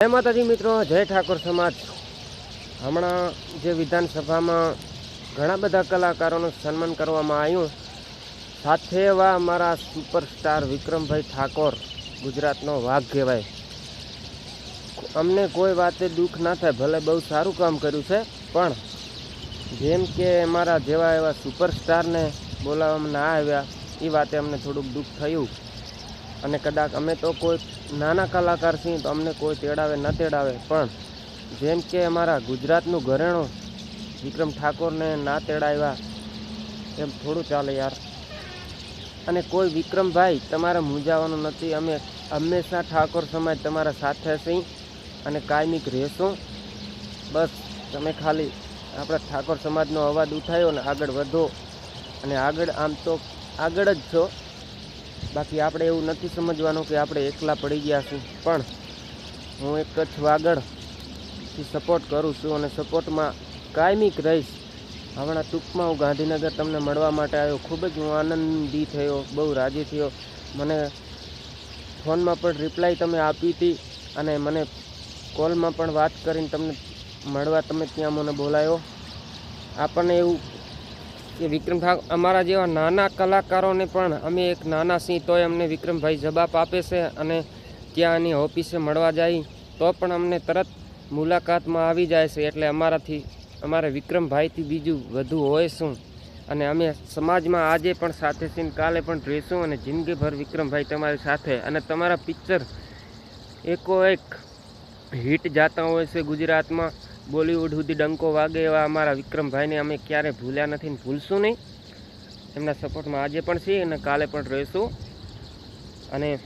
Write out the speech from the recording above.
જય માતાજી મિત્રો, જય ઠાકોર સમાજ. હમણાં જે વિધાનસભામાં ઘણા બધા કલાકારોનું સન્માન કરવામાં આવ્યું, સાથે એવા અમારા સુપરસ્ટાર વિક્રમભાઈ ઠાકોર, ગુજરાતનો વાઘ કહેવાય. અમને કોઈ વાતે દુઃખ ના થાય, ભલે બહુ સારું કામ કર્યું છે, પણ જેમ કે અમારા જેવા એવા સુપરસ્ટારને બોલાવવામાં ના આવ્યા, એ વાતે અમને થોડુંક દુઃખ થયું. અને કદાચ અમે તો કોઈ નાના કલાકાર છીએ તો અમને કોઈ તેડાવે, ન તેડાવે. પણ જેમ કે અમારા ગુજરાતનું ઘરેણું, વિક્રમ ઠાકોરને ના તેડાવ્યા, એમ થોડું ચાલે યાર. અને કોઈ વિક્રમભાઈ તમારે મૂંઝાવાનું નથી. અમે હંમેશા ઠાકોર સમાજ તમારા સાથે છીએ અને કાયમિક રહેશું. બસ, તમે ખાલી આપણા ઠાકોર સમાજનો અવાજ ઉઠાયો ને આગળ વધો. અને આગળ આમ તો આગળ જ છો. બાકી આપણે એવું નથી સમજવાનું કે આપણે એકલા પડી ગયા છું પણ હું એક કચ્છ વાગડથી સપોર્ટ કરું છું અને સપોર્ટમાં કાયમિક રહીશ. હમણાં ટૂંકમાં હું ગાંધીનગર તમને મળવા માટે આવ્યો. ખૂબ જ હું આનંદી થયો, બહુ રાજી થયો. મને ફોનમાં પણ રિપ્લાય તમે આપી હતી અને મને કોલમાં પણ વાત કરીને તમને મળવા તમે ત્યાં મને બોલાયો. આપણને એવું કે વિક્રમ ઠાકોર અમારા જેવા નાના કલાકારોને પણ અમે એક નાના સિંહ તોય અમને વિક્રમભાઈ જવાબ આપે છે અને ત્યાં એની ઓફિસે મળવા જાય, તો પણ અમને તરત મુલાકાતમાં આવી જાય છે. એટલે અમારાથી, અમારે વિક્રમભાઈથી બીજું વધુ હોય શું? અને અમે સમાજમાં આજે પણ સાથે છીએ કાલે પણ રહીશું અને જિંદગીભર વિક્રમભાઈ તમારી સાથે. અને તમારા પિક્ચર, એકો એક હિટ જાતા હોય છે ગુજરાતમાં. બોલિવૂડ સુધી ડંકો વાગે એવા અમારા વિક્રમભાઈને અમે ક્યારે ભૂલ્યા નથી ને ભૂલશું નહીં. એમના સપોર્ટમાં આજે પણ છીએ અને કાલે પણ રહીશું. અને